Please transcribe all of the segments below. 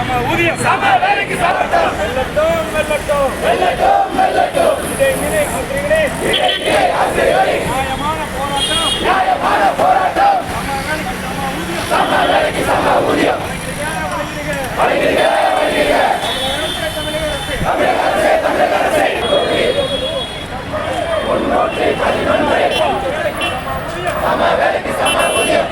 சம ஊதியம் சம வேலைக்கு சமத்தம் வெல்லட்டும் வெல்லட்டும். வெல்லட்டும் வெல்லட்டும். இதை நீரை நீரை ஆசிரியர்களை. நியாயமான போராட்டம். நியாயமான போராட்டம். சம வேலைக்கு சம ஊதியம் சம வேலைக்கு சம ஊதியம் வழங்குகிறீங்க, வழங்குகிறீங்க. வருகிறீங்க வருகிறீங்க தமிழக அரசு. தமிழக அரசே தமிழக அரசே சம வேலைக்கு சம ஊதியம்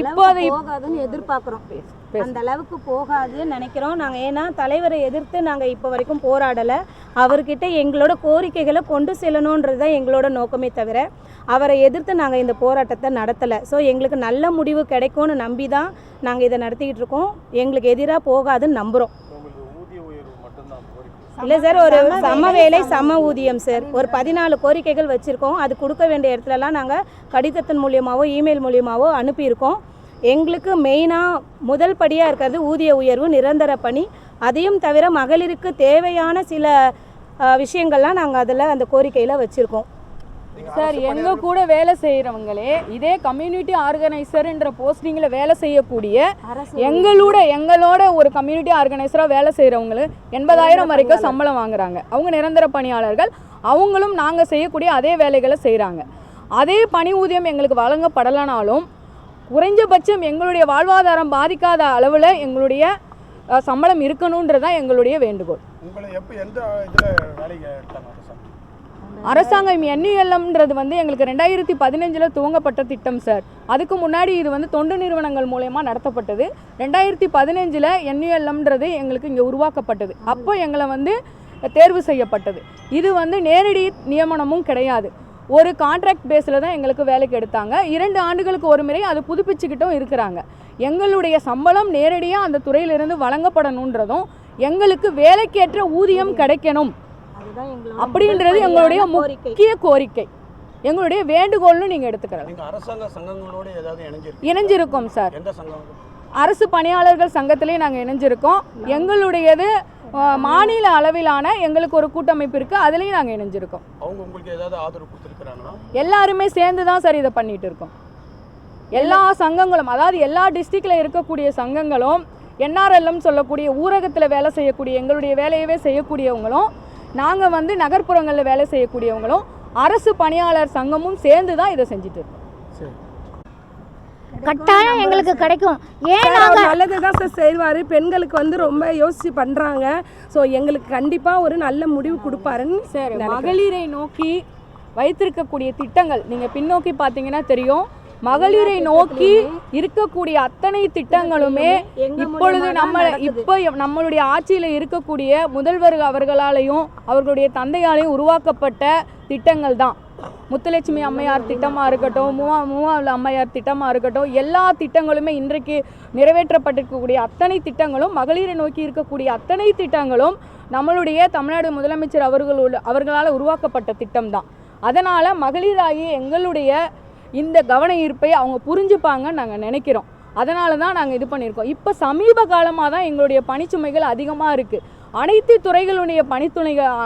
இப்போது போகாதுன்னு எதிர்பார்க்குறோம். அந்த அளவுக்கு போகாதுன்னு நினைக்கிறோம். நாங்கள் ஏன்னா தலைவரை எதிர்த்து நாங்கள் இப்போ வரைக்கும் போராடலை. அவர்கிட்ட எங்களோட கோரிக்கைகளை கொண்டு செல்லணுன்றது தான் எங்களோட நோக்கமே தவிர அவரை எதிர்த்து நாங்கள் இந்த போராட்டத்தை நடத்தலை. ஸோ எங்களுக்கு நல்ல முடிவு கிடைக்கும்னு நம்பி தான் நாங்கள் இதை நடத்திக்கிட்டு இருக்கோம். எங்களுக்கு எதிராக போகாதுன்னு நம்புகிறோம் இல்லை சார் ஒரு சம வேலை சம ஊதியம். சார். ஒரு பதினாலு கோரிக்கைகள் வச்சுருக்கோம். அது கொடுக்க வேண்டிய இடத்துலலாம் நாங்கள் கடிதத்தின் மூலியமாவோ இமெயில் மூலியமாவோ அனுப்பியிருக்கோம். எங்களுக்கு மெயினாக முதல் படியாக இருக்கிறது ஊதிய உயர்வு நிரந்தர பணி. அதையும் தவிர மகளிருக்கு தேவையான சில விஷயங்கள்லாம் நாங்கள் அதில் அந்த கோரிக்கையில் வச்சுருக்கோம். சார் எங்க கூட வேலை செய்யறவங்களே இதே கம்யூனிட்டி ஆர்கனைசர்ன்ற போஸ்டிங்கில் வேலை செய்யக்கூடிய எங்களோட எங்களோட ஒரு கம்யூனிட்டி ஆர்கனைசராக வேலை செய்கிறவங்களு எண்பதாயிரம் வரைக்கும் சம்பளம் வாங்குறாங்க. அவங்க நிரந்தர பணியாளர்கள் அவங்களும் நாங்கள் செய்யக்கூடிய அதே வேலைகளை செய்கிறாங்க அதே பணி ஊதியம் எங்களுக்கு வழங்கப்படலைனாலும் குறைஞ்சபட்சம் எங்களுடைய வாழ்வாதாரம் பாதிக்காத அளவில் எங்களுடைய சம்பளம் இருக்கணுன்றது தான் எங்களுடைய வேண்டுகோள். அரசாங்கம் என்யூஎல்எம்ன்றது வந்து எங்களுக்கு ரெண்டாயிரத்தி பதினஞ்சில் துவங்கப்பட்ட திட்டம் சார். அதுக்கு முன்னாடி இது வந்து தொண்டு நிறுவனங்கள் மூலயமா நடத்தப்பட்டது. ரெண்டாயிரத்தி பதினஞ்சில் என்யூஎல்எம்ன்றது எங்களுக்கு இங்கே உருவாக்கப்பட்டது. அப்போ எங்களை வந்து தேர்வு செய்யப்பட்டது. இது வந்து நேரடி நியமனமும் கிடையாது. ஒரு கான்ட்ராக்ட் பேஸில் தான் எங்களுக்கு வேலைக்கு எடுத்தாங்க. இரண்டு ஆண்டுகளுக்கு ஒரு முறை அது புதுப்பிச்சுக்கிட்டும் இருக்கிறாங்க. எங்களுடைய சம்பளம் நேரடியாக அந்த துறையிலிருந்து வழங்கப்படணுன்றதும் எங்களுக்கு வேலைக்கேற்ற ஊதியம் கிடைக்கணும் அப்படின்றது எங்களுடைய முக்கிய கோரிக்கை. எங்களுடைய வேண்டுகோள்னு நீங்கள் எடுத்துக்கலாம் நீங்கள் அரசாங்க சங்கங்களோடு ஏதாவது இணைஞ்சிருக்கு இணைஞ்சிருக்கோம் சார். அரசு பணியாளர்கள் சங்கத்திலே நாங்கள் இணைஞ்சிருக்கோம். எங்களுடையது மாநில அளவிலான எங்களுக்கு ஒரு கூட்டமைப்பு இருக்குது அதுலேயும் நாங்கள் இணைஞ்சிருக்கோம். அவங்க உங்களுக்கு ஏதாவது ஆதரவு கொடுத்துருக்குறாங்களா? எல்லாருமே சேர்ந்து தான் சார் இதை பண்ணிட்டு இருக்கோம். எல்லா சங்கங்களும் அதாவது எல்லா டிஸ்ட்ரிக்டில் இருக்கக்கூடிய சங்கங்களும் என்ஆர்எல்எம் சொல்லக்கூடிய ஊரகத்தில் வேலை செய்யக்கூடிய எங்களுடைய வேலையவே செய்யக்கூடியவங்களும் நாங்கள் வந்து நகர்ப்புறங்களில் வேலை செய்யக்கூடியவங்களும் அரசு பணியாளர் சங்கமும் சேர்ந்து தான் இதை செஞ்சுட்டு இருக்கோம். கட்டாயம் எங்களுக்கு கிடைக்கும். ஏன் சார், நாங்க அவர் நல்லது தான் சார் செய்வார். பெண்களுக்கு வந்து ரொம்ப யோசிச்சு பண்ணுறாங்க ஸோ எங்களுக்கு கண்டிப்பாக ஒரு நல்ல முடிவு கொடுப்பாருன்னு சரி. மகளிரை நோக்கி வைத்திருக்கக்கூடிய திட்டங்கள் நீங்கள் பின்னோக்கி பார்த்தீங்கன்னா தெரியும். மகளிரை நோக்கி இருக்கக்கூடிய அத்தனை திட்டங்களுமே இப்பொழுது நம்ம. இப்போ நம்மளுடைய ஆட்சியில் இருக்கக்கூடிய முதல்வர் அவர்களாலையும் அவர்களுடைய தந்தையாலையும் உருவாக்கப்பட்ட திட்டங்கள் தான் முத்துலட்சுமி அம்மையார் திட்டமாக இருக்கட்டும் மூவா மூவாவில் அம்மையார் திட்டமாக இருக்கட்டும் எல்லா திட்டங்களுமே இன்றைக்கு நிறைவேற்றப்பட்டிருக்கக்கூடிய அத்தனை திட்டங்களும் மகளிரை நோக்கி இருக்கக்கூடிய அத்தனை திட்டங்களும் நம்மளுடைய தமிழ்நாடு முதலமைச்சர் அவர்களோட அவர்களால் உருவாக்கப்பட்ட திட்டம் தான் அதனால் மகளிராகி எங்களுடைய இந்த கவன ஈர்ப்பை அவங்க புரிஞ்சுப்பாங்கன்னு நாங்கள் நினைக்கிறோம். அதனால தான் நாங்கள் இது பண்ணியிருக்கோம். இப்போ சமீப காலமாக தான் எங்களுடைய பணிச்சுமைகள் அதிகமாக இருக்குது அனைத்து துறைகளுடைய பணித்துணைகள்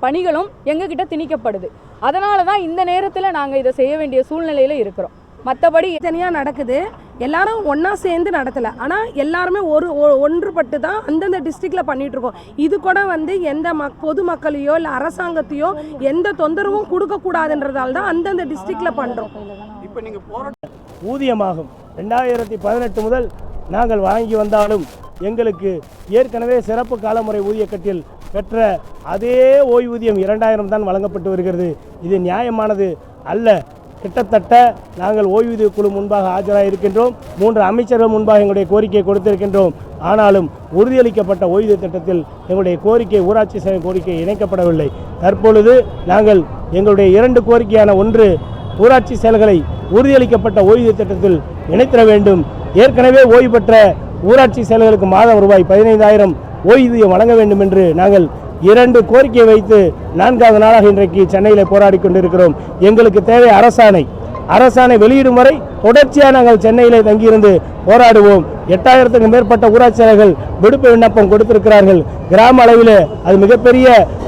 பணிகளும் எங்ககிட்ட திணிக்கப்படுது. அதனால தான் இந்த நேரத்தில் நாங்கள் இதை செய்ய வேண்டிய சூழ்நிலையில் இருக்கிறோம். மற்றபடி தனியாக நடக்குது. எல்லாரும் ஒன்றா சேர்ந்து நடத்தலை. ஆனால் எல்லாருமே ஒரு ஒ- ஒன்றுபட்டு தான் அந்தந்த டிஸ்ட்ரிக்டில் பண்ணிட்டு இருக்கோம் இது கூட வந்து எந்த மக் பொதுமக்களையோ இல்லை அரசாங்கத்தையோ எந்த தொந்தரவும் கொடுக்கக்கூடாதுன்றதால தான் அந்தந்த டிஸ்ட்ரிக்டில் பண்ணுறோம் இப்போ நீங்கள் போராட்டம் ஊதியமாகும். ரெண்டாயிரத்தி பதினெட்டு முதல் நாங்கள் வாங்கி வந்தாலும் எங்களுக்கு ஏற்கனவே சிறப்பு காலமுறை ஊதியக்கட்டில் பெற்ற அதே ஓய்வூதியம் இரண்டாயிரம் தான் வழங்கப்பட்டு வருகிறது. இது நியாயமானது அல்ல. கிட்டத்தட்ட நாங்கள் ஓய்வூதிய குழு முன்பாக ஆஜராக இருக்கின்றோம் மூன்று அமைச்சர்கள் முன்பாக எங்களுடைய கோரிக்கையை கொடுத்திருக்கின்றோம். ஆனாலும் உறுதியளிக்கப்பட்ட ஓய்வூதிய திட்டத்தில் எங்களுடைய கோரிக்கை ஊராட்சி சேவை கோரிக்கை இணைக்கப்படவில்லை. தற்பொழுது நாங்கள் எங்களுடைய இரண்டு கோரிக்கையான ஒன்று ஊராட்சி செயல்களை உறுதியளிக்கப்பட்ட ஓய்வூதிய திட்டத்தில் இணைத்திட வேண்டும். ஏற்கனவே ஓய்வு பெற்ற ஊராட்சி செயல்களுக்கு மாதம் ரூபாய் பதினைந்தாயிரம் ஓய்வூதியம் வழங்க வேண்டும் என்று நாங்கள் இரண்டு கோரிக்கை வைத்து நான்காவது நாளாக இன்றைக்கு சென்னையில் போராடி கொண்டிருக்கிறோம். எங்களுக்கு தேவை அரசாணை. அரசாணை வெளியிடும் வரை தொடர்ச்சியாக நாங்கள் சென்னையிலே தங்கியிருந்து போராடுவோம். எட்டாயிரத்துக்கும் மேற்பட்ட ஊராட்சியாளர்கள் விடுப்பு விண்ணப்பம் கொடுத்திருக்கிறார்கள். கிராம அளவில் அது மிகப்பெரிய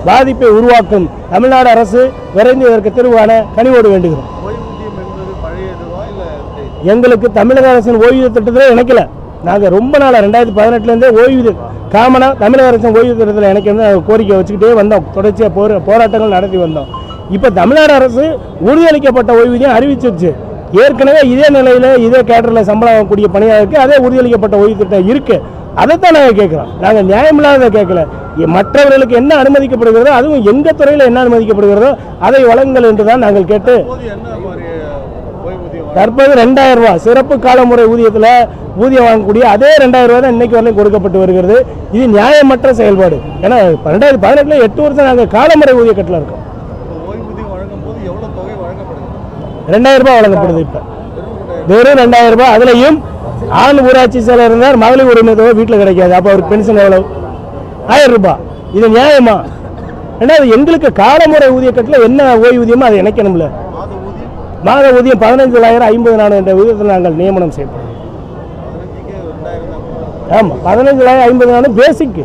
பாதிப்பை உருவாக்கும். தமிழ்நாடு அரசு விரைந்து இதற்கு தீர்வு காண கனிவோடு வேண்டுகிறோம்? எங்களுக்கு தமிழக அரசின் ஓய்வூதிய திட்டத்தில் இணைக்கல. நாங்கள் ரொம்ப நாளாக ரெண்டாயிரத்தி பதினெட்டுலேருந்தே ஓய்வு காமனாக தமிழக அரசின் ஓய்வு திட்டத்தில் எனக்கு வந்து கோரிக்கை வச்சுக்கிட்டே வந்தோம். தொடர்ச்சியாக போரா போராட்டங்கள் நடத்தி வந்தோம். இப்போ தமிழ்நாடு அரசு உறுதியளிக்கப்பட்ட ஓய்வூதியம் அறிவிச்சிருச்சு. ஏற்கனவே இதே நிலையில் இதே கேட்டரில் சம்பளம் வாங்கக்கூடிய பணியாளருக்கு அதே உறுதியளிக்கப்பட்ட ஓய்வு திட்டம் இருக்குது அதைத்தான் நாங்கள் கேட்குறோம். நாங்கள் நியாயமில்லாத கேட்கல. மற்றவர்களுக்கு என்ன அனுமதிக்கப்படுகிறதோ அதுவும் எங்கள் துறையில் என்ன அனுமதிக்கப்படுகிறதோ அதை வழங்குங்கள் என்று தான் நாங்கள் கேட்டு இப்போது என்ன மாதிரி ஓய்வூதியம் வழங்க- தற்போது ரெண்டாயிரம் ரூபாய். சிறப்பு காலமுறை ஊதியத்தில் ஊதியம் வாங்கக்கூடிய அதே ரெண்டாயிரம் ரூபாய் தான் இன்னைக்கு வரையும் கொடுக்கப்பட்டு வருகிறது. இது நியாயமற்ற செயல்பாடு. ஏன்னா ரெண்டாயிரத்தி பதினெட்டுல எட்டு வருஷம் நாங்கள் காலமுறை ஊதிய கட்டில் இருக்கோம். ரெண்டாயிரம் ரூபாய் வழங்கப்படுது இப்போ. வெறும் ரெண்டாயிரம் ரூபாய். அதுலயும் ஆண் ஊராட்சி செயலர் இருந்தார் மகளிர் உரிமை தொகை வீட்டில் கிடைக்காது. அப்போ அவருக்கு பென்ஷன் எவ்வளவு? ஆயிரம் ரூபாய். இது நியாயமா? ரெண்டாவது எங்களுக்கு காலமுறை ஊதிய கட்டில் என்ன ஓய்வூதியமோ அதை இணைக்கணும்ல. மாத ஊதியம் பதினஞ்சு தொள்ளாயிரம் ஐம்பது நாள் என்ற ஊதியத்தில் நாங்கள் நியமனம் செய்யப்படுவோம் ஆமாம் பதினஞ்சு தொள்ளாயிரம் ஐம்பது நாள் பேசிக்கு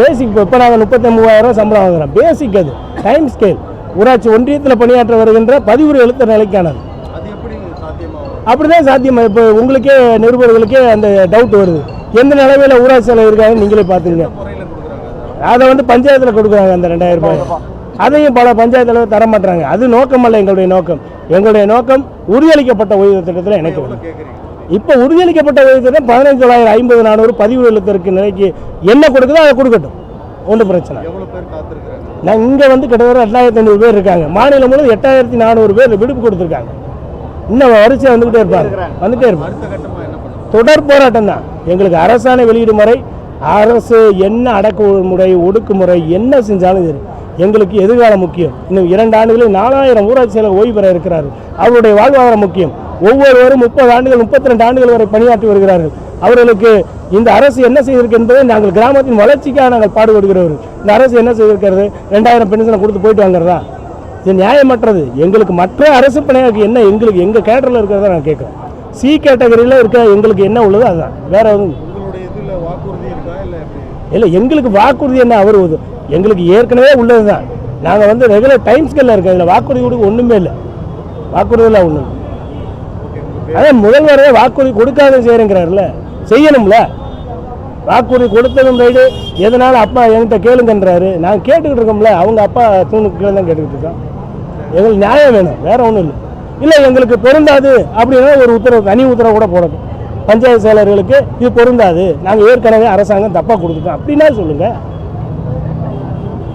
பேசிக் இப்போ நாங்கள் முப்பத்தி மூவாயிரம் சம்பளம் வாங்குறோம். பேசிக் அது. டைம் ஸ்கேல் ஊராட்சி ஒன்றியத்தில் பணியாற்ற வருகின்ற பதிவுரை எழுத்த நிலைக்கானது. அப்படி தான் சாத்தியமாக அப்படிதான் இப்போ உங்களுக்கே நிருபர்களுக்கே அந்த டவுட் வருது. எந்த நிலைமையில் ஊராட்சி செலவு இருக்காங்கன்னு நீங்களே பார்த்துங்க அதை வந்து பஞ்சாயத்தில் கொடுக்குறாங்க அந்த ரெண்டாயிரம் ரூபாய். அதையும் பல பஞ்சாயத்து தலைவர் தர மாட்டுறாங்க அது நோக்கம் அல்ல எங்களுடைய நோக்கம். எங்களுடைய நோக்கம் உறுதியளிக்கப்பட்ட ஓய்வு திட்டத்தில் இணைக்க வேண்டும். இப்போ உறுதியளிக்கப்பட்ட ஓய்வு திட்டம் பதினஞ்சு தொள்ளாயிரம் ஐம்பது நானூறு பதிவு எழுத்திற்கு நிலைக்கு என்ன கொடுக்குதோ அதை கொடுக்கட்டும். ஒன்றும் பிரச்சனை நான் இங்கே வந்து கிட்டத்தட்ட ரெண்டாயிரத்தி ஐநூறு பேர் இருக்காங்க. மாநிலம் முழுவதும் எட்டாயிரத்தி நானூறு பேர் விடுப்பு கொடுத்துருக்காங்க. இன்னும் வரிசையாக வந்துக்கிட்டே இருப்பாங்க வந்துட்டே இருப்பாங்க தொடர் போராட்டம் தான். எங்களுக்கு அரசாணை வெளியிடும் வரை அரசு என்ன அடக்குமுறை ஒடுக்குமுறை என்ன செஞ்சாலும் சரி எங்களுக்கு எதிர்காலம் முக்கியம். இன்னும் இரண்டு ஆண்டுகளில் நாலாயிரம் ஊராட்சி செயலர் ஓய்வு பெற இருக்கிறார்கள். அவருடைய வாழ்வாதாரம் முக்கியம். ஒவ்வொருவரும் முப்பது ஆண்டுகள் முப்பத்தி ரெண்டு ஆண்டுகள் வரை பணியாற்றி வருகிறார்கள். அவர்களுக்கு இந்த அரசு என்ன செய்திருக்கு என்பதை நாங்கள் கிராமத்தின் வளர்ச்சிக்காக நாங்கள் பாடுபடுகிறவர்கள். இந்த அரசு என்ன செய்திருக்கிறது? ரெண்டாயிரம் பென்ஷனை கொடுத்து போயிட்டு வாங்குறதா? இது நியாயமற்றது. எங்களுக்கு மற்ற அரசு பணியாளருக்கு என்ன எங்களுக்கு எங்கள் கேட்டரில் இருக்கிறத நான் கேட்குறோம். சி கேட்டகரியில் இருக்க எங்களுக்கு என்ன உள்ளதோ அதுதான். வேற எதுவும் இல்ல. எங்களுக்கு வாக்குறுதி என்ன? அவர் எங்களுக்கு ஏற்கனவே உள்ளது தான் நாங்கள் வந்து ரெகுலர் டைம் ஸ்கேலில் இருக்கோம். இதில் வாக்குறுதி கொடுக்க ஒன்றுமே இல்லை. வாக்குறுதியில் ஒன்றும் அதான் முதல்வரே வாக்குறுதி கொடுக்காத செய்கிறேங்கிறாருல செய்யணும்ல. வாக்குறுதி கொடுத்ததும் ரைடு எதனால அப்பா என்கிட்ட கேளுங்கன்றாரு. நான் கேட்டுக்கிட்டு இருக்கோம்ல. அவங்க அப்பா தூணுக்கு கீழே தான் கேட்டுக்கிட்டு இருக்கோம். எங்களுக்கு நியாயம் வேணும். வேற ஒன்றும் இல்லை. இல்லை எங்களுக்கு பொருந்தாது அப்படின்னா ஒரு உத்தரவு தனி உத்தரவு கூட போடணும். பஞ்சாயத்து செயலர்களுக்கு இது பொருந்தாது. நாங்கள் ஏற்கனவே அரசாங்கம் தப்பாக கொடுத்துட்டோம். அப்படின்னா சொல்லுங்கள் சரி உங்க பேரு டிசிங்க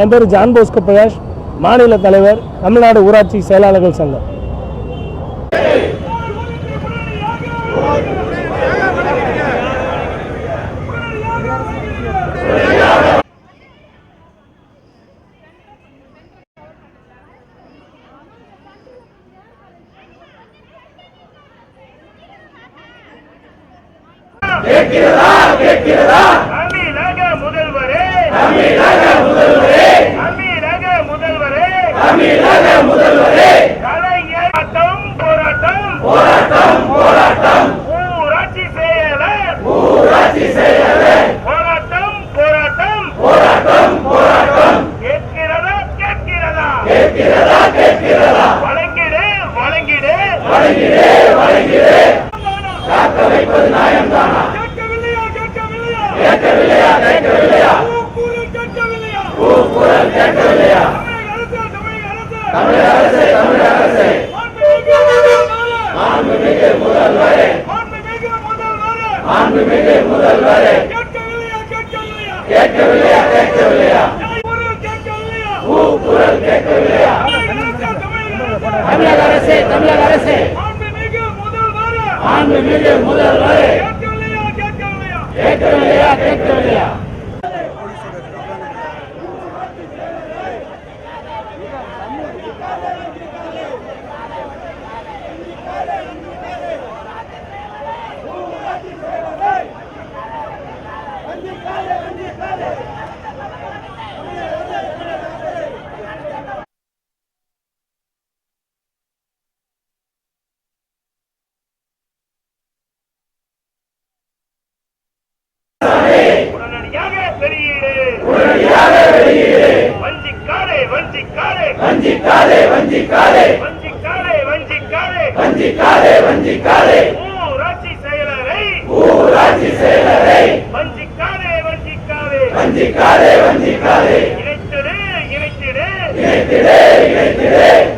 என் பேர் ஜான் போஸ்கோ பிரகாஷ். மாநில தலைவர் தமிழ்நாடு ஊராட்சி செயலாளர்கள் சங்கம். தமிழக முதல்வரே தமிழக முதல்வரே தமிழக முதல்வரே தமிழக முதல்வரே கலைஞர் போராட்டம் போராட்டம் போராட்டம் போராட்டம் ஊராட்சி செயலர் ஊராட்சி செயலர் போராட்டம் போராட்டம் போராட்டம் போராட்டம் கேட்கிறதா கேட்கிறதா கேட்கிறதா கேட்கிறதா வழங்கிடு வழங்கிடு வழங்கிடு வழங்கிடு காக்க வைப்பது நியாயம்தானா கேட்கவில்லையா கேட்கவில்லையா கேட்கவில்லையா கேட்கவில்லையா கூக்குரல் கேட்கவில்லையா கூக்குரல் கேட்கவில்லையா தமிழக அரசு தமிழக அரசு மாண்புமிகு முதல்வரே மாண்புமிகு முதல்வரே மாண்புமிகு முதல்வரே வஞ்சிக்காதே வஞ்சிக்காதே. வஞ்சிக்காதே வஞ்சிக்காதே. வஞ்சிக்காதே வஞ்சிக்காதே. ஊராட்சி செயலரை. ஊராட்சி செயலரை. வஞ்சிக்காதே வஞ்சிக்காதே. வஞ்சிக்காதே வஞ்சிக்காதே. இணைத்திடு இணைத்திடு. இணைத்திடு இணைத்திடு.